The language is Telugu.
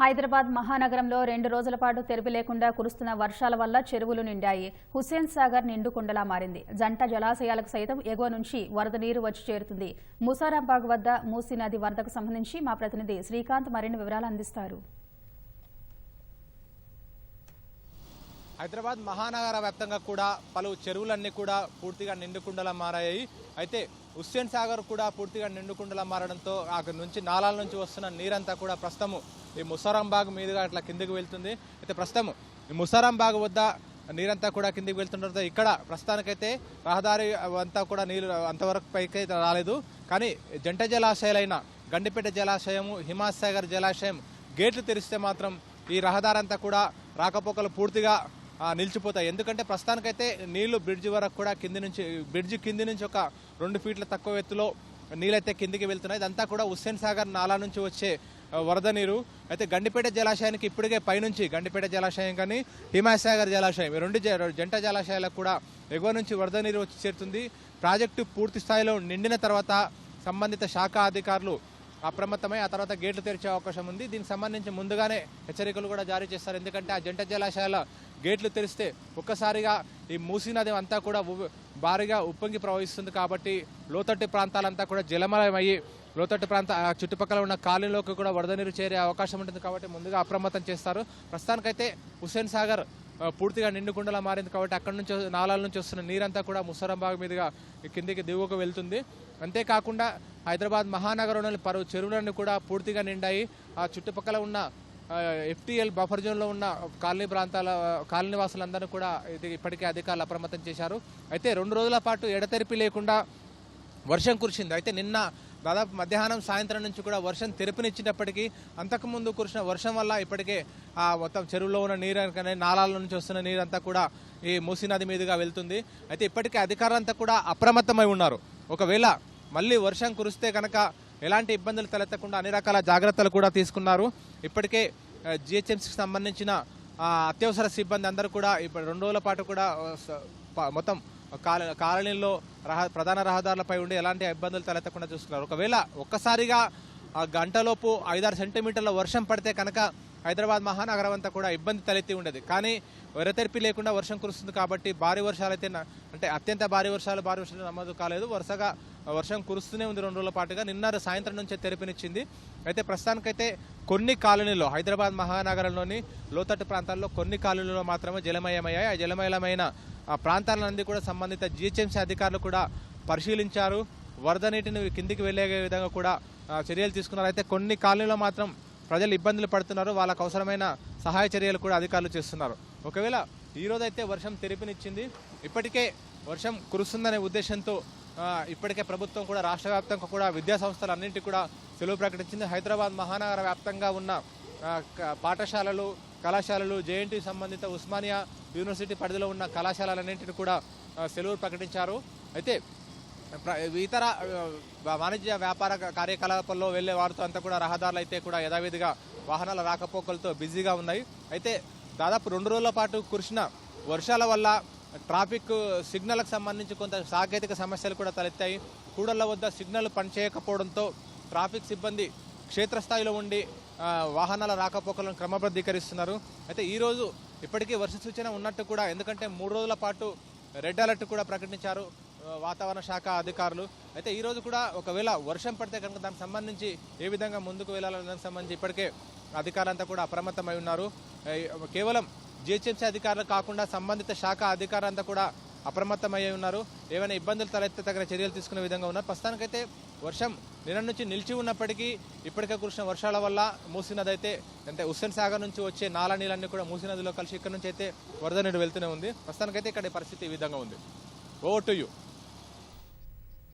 హైదరాబాద్ మహానగరంలో రెండు రోజుల పాటు తెరిపి లేకుండా కురుస్తున్న వర్షాల వల్ల చెరువులు నిండాయి. హుస్సేన్ సాగర్ నిండుకుండలా మారింది. జంట జలాశయాలకు సైతం ఎగువ నుంచి వరద నీరు వచ్చి చేరుతుంది. ముసారాబాగ్ వద్ద మూసీ నది వరదకు సంబంధించి మా ప్రతినిధి శ్రీకాంత్ మరిన్ని వివరాలు అందిస్తారు. హైదరాబాద్ మహానగర వ్యాప్తంగా కూడా పలు చెరువులన్నీ కూడా పూర్తిగా నిండుకుండలా మారాయి. అయితే హుస్సేన్ సాగర్ కూడా పూర్తిగా నిండుకుండలా మారడంతో అక్కడి నుంచి నాలాల నుంచి వస్తున్న నీరంతా కూడా ప్రస్తుతము ఈ ముసారాంబాగ్ మీదుగా అట్లా కిందికి వెళ్తుంది. అయితే ప్రస్తుతం ఈ ముసారాంబాగ్ వద్ద నీరంతా కూడా కిందికి వెళ్తుండడంతో ఇక్కడ ప్రస్తుతానికైతే రహదారి అంతా కూడా నీళ్ళు అంతవరకు పైకి అయితే రాలేదు. కానీ జంట జలాశయాలైన గండిపేట జలాశయము హిమాసాగర్ జలాశయం గేట్లు తెరిస్తే మాత్రం ఈ రహదారి అంతా కూడా రాకపోకలు పూర్తిగా నిలిచిపోతాయి. ఎందుకంటే ప్రస్తుతానికైతే నీళ్ళు బ్రిడ్జ్ వరకు కూడా కింది నుంచి బ్రిడ్జ్ కింది నుంచి ఒక రెండు ఫీట్ల తక్కువ ఎత్తులో నీళ్ళైతే కిందికి వెళ్తున్నాయి. ఇదంతా కూడా హుస్సేన్ సాగర్ నాలా నుంచి వచ్చే వరద నీరు. అయితే గండిపేట జలాశయానికి ఇప్పటికే పైనుంచి గండిపేట జలాశయం కానీ హిమాసాగర్ జలాశయం రెండు జ- జంట జలాశయాలకు కూడా ఎగువ నుంచి వరద నీరు వచ్చి చేరుతుంది. ప్రాజెక్టు పూర్తి స్థాయిలో నిండిన తర్వాత సంబంధిత శాఖ అధికారులు అప్రమత్తమై ఆ తర్వాత గేట్లు తెరిచే అవకాశం ఉంది. దీనికి సంబంధించి ముందుగానే హెచ్చరికలు కూడా జారీ చేస్తారు. ఎందుకంటే ఆ జంట జలాశయాల గేట్లు తెరిస్తే ఒక్కసారిగా ఈ మూసీ నది అంతా కూడా భారీగా ఉప్పొంగి ప్రవహిస్తుంది కాబట్టి లోతట్టు ప్రాంతాలంతా కూడా జలమలమయ్యి లోతట్టు ప్రాంత చుట్టుపక్కల ఉన్న కాలనీలోకి కూడా వరద నీరు చేరే అవకాశం ఉంటుంది కాబట్టి ముందుగా అప్రమత్తం చేస్తారు. ప్రస్తుతానికైతే హుస్సేన్ సాగర్ పూర్తిగా నిండుకుండలా మారింది కాబట్టి అక్కడి నుంచి నాలాల నుంచి వస్తున్న నీరంతా కూడా ముసరంబాగ్ మీదుగా కిందికి దిగువకు వెళ్తుంది. అంతేకాకుండా హైదరాబాద్ మహానగరంలోని పలు చెరువులన్నీ కూడా పూర్తిగా నిండాయి. ఆ చుట్టుపక్కల ఉన్న ఎఫ్టీఎల్ బఫర్ జోన్లో ఉన్న కాలనీ ప్రాంతాల కాలనీ వాసులందరూ కూడా ఇది ఇప్పటికే అధికారులు అప్రమత్తం చేశారు. అయితే రెండు రోజుల పాటు ఎడతెరిపి లేకుండా వర్షం కురిసింది. అయితే నిన్న దాదాపు మధ్యాహ్నం సాయంత్రం నుంచి కూడా వర్షం తెరపునిచ్చినప్పటికీ అంతకుముందు కురిసిన వర్షం వల్ల ఇప్పటికే ఆ మొత్తం చెరువులో ఉన్న నీరు కానీ నాలాల నుంచి వస్తున్న నీరంతా కూడా ఈ మూసీ నది మీదుగా వెళ్తుంది. అయితే ఇప్పటికే అధికారులంతా కూడా అప్రమత్తమై ఉన్నారు. ఒకవేళ మళ్ళీ వర్షం కురిస్తే కనుక ఎలాంటి ఇబ్బందులు తలెత్తకుండా అన్ని రకాల జాగ్రత్తలు కూడా తీసుకున్నారు. ఇప్పటికే జిహెచ్ఎంసీకి సంబంధించిన అత్యవసర సిబ్బంది అందరూ కూడా ఇప్పుడు రెండు రోజుల పాటు కూడా మొత్తం కాల కాలనీల్లో రహ ప్రధాన రహదారులపై ఉండి ఎలాంటి ఇబ్బందులు తలెత్తకుండా చూస్తున్నారు ఒకవేళ ఒక్కసారిగా ఆ గంటలోపు ఐదారు సెంటీమీటర్ల వర్షం పడితే కనుక హైదరాబాద్ మహానగరం అంతా కూడా ఇబ్బంది తలెత్తి ఉండేది. కానీ వెరతెరిపి లేకుండా వర్షం కురుస్తుంది కాబట్టి భారీ వర్షాలు అయితే అంటే అత్యంత భారీ వర్షాలు భారీ వర్షాలు నమోదు కాలేదు. వరుసగా వర్షం కురుస్తూనే ఉంది రెండు రోజుల పాటుగా. నిన్న సాయంత్రం నుంచే తెరిపినిచ్చింది. అయితే ప్రస్తుతానికైతే కొన్ని కాలనీలో హైదరాబాద్ మహానగరంలోని లోతట్టు ప్రాంతాల్లో కొన్ని కాలనీలో మాత్రమే జలమయమయ్యాయి. ఆ జలమయమైన ఆ ప్రాంతాలన్నీ కూడా సంబంధిత జిహెచ్ఎంసీ అధికారులు కూడా పరిశీలించారు. వరద నీటిని కిందికి వెళ్ళే విధంగా కూడా చర్యలు తీసుకున్నారు. అయితే కొన్ని కాలనీలో మాత్రం ప్రజలు ఇబ్బందులు పడుతున్నారు వాళ్ళకు అవసరమైన సహాయ చర్యలు కూడా అధికారులు చేస్తున్నారు. ఒకవేళ ఈ అయితే వర్షం తెరిపినిచ్చింది ఇప్పటికే వర్షం కురుస్తుందనే ఉద్దేశంతో ఇప్పటికే ప్రభుత్వం కూడా రాష్ట్ర వ్యాప్తంగా కూడా విద్యా సంస్థలన్నింటికి కూడా సెలవు ప్రకటించింది. హైదరాబాద్ మహానగర వ్యాప్తంగా ఉన్న పాఠశాలలు కళాశాలలు జేఎన్టీ సంబంధిత ఉస్మానియా యూనివర్సిటీ పరిధిలో ఉన్న కళాశాలలన్నింటినీ కూడా సెలవు ప్రకటించారు. అయితే ఇతర వాణిజ్య వ్యాపార కార్యకలాపాల్లో వెళ్ళే వారితో అంతా కూడా రహదారులు అయితే కూడా యథావిధిగా వాహనాల రాకపోకలతో బిజీగా ఉన్నాయి. అయితే దాదాపు రెండు రోజుల పాటు కురిసిన వర్షాల వల్ల ట్రాఫిక్ సిగ్నల్కి సంబంధించి కొంత సాంకేతిక సమస్యలు కూడా తలెత్తాయి. కూడళ్ళ వద్ద సిగ్నల్ పనిచేయకపోవడంతో ట్రాఫిక్ సిబ్బంది క్షేత్రస్థాయిలో ఉండి వాహనాల రాకపోకలను క్రమబద్ధీకరిస్తున్నారు. అయితే ఈరోజు ఇప్పటికీ వర్ష సూచన ఉన్నట్టు కూడా ఎందుకంటే మూడు రోజుల పాటు రెడ్ అలర్ట్ కూడా ప్రకటించారు. వాతావరణ శాఖ అధికారులు. అయితే ఈ రోజు కూడా ఒకవేళ వర్షం పడితే కనుక దానికి సంబంధించి ఏ విధంగా ముందుకు వెళ్ళాలనే దానికి సంబంధించి ఇప్పటికే అధికారులంతా కూడా అప్రమత్తమై ఉన్నారు. కేవలం జిహెచ్ఎంసీ అధికారులు కాకుండా సంబంధిత శాఖ అధికారులంతా కూడా అప్రమత్తమయ్యి ఉన్నారు. ఏమైనా ఇబ్బందులు తలెత్తే తగిన చర్యలు తీసుకునే విధంగా ఉన్నారు. ప్రస్తుతానికైతే వర్షం నిన్న నుంచి నిలిచి ఉన్నప్పటికీ ఇప్పటికే కురిసిన వర్షాల వల్ల మూసీ నది అయితే అంటే హుస్సేన్ సాగర్ నుంచి వచ్చే నాలా నీళ్ళన్నీ కూడా మూసీ నదిలో కలిసి ఇక్కడ నుంచి అయితే వరద నీరు వెళ్తూనే ఉంది. ప్రస్తుతానికైతే ఇక్కడ పరిస్థితి ఈ విధంగా ఉంది. ఓ టు యూ